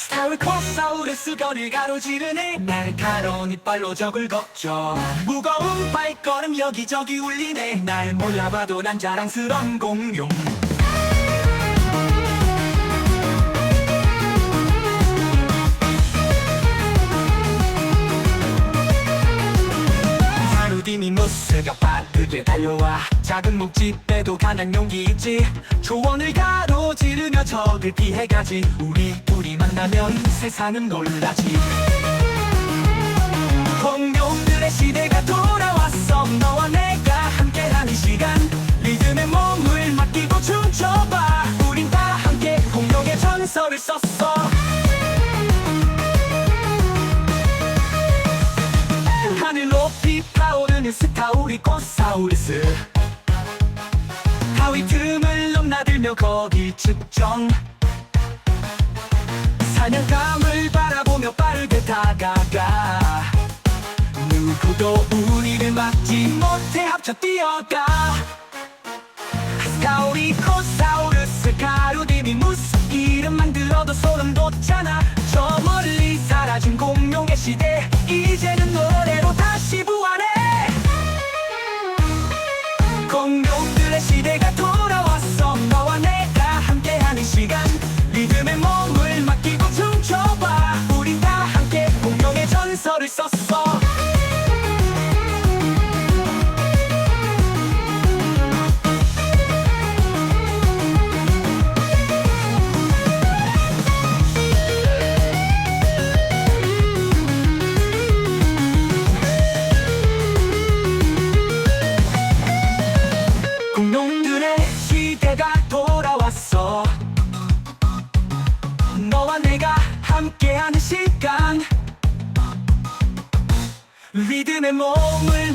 스타울코사우루스 거리를 가로지르네. 날카로운 이빨로 적을 걷죠. 무거운 발걸음 여기저기 울리네. 날 몰라봐도 난 자랑스런 공룡. 하루디미무스가 빠르게 달려와. 작은 목집에도 가난 용기 있지. 조언을 가로지르며 적을 피해가지. 우리 둘이 만나면 세상은 놀라지. 공룡들의 시대가 돌아왔어. 너와 내가 함께하는 시간. 리듬에 몸을 맡기고 춤춰봐. 우린 다 함께 공룡의 전설을 썼어 타오르는 스타우리코사우루스. 하위 틈을 넘나들며 거기 측정. 사냥감을 바라보며 빠르게 다가가. 누구도 우리를 막지 못해 합쳐 뛰어가. 스타우리코사우루스 가루디미무스 이름만 들어도 소름 돋잖아. 저 멀리 사라진 공룡의 시대. 이제는 노래로 다시 부활 Війди немов ми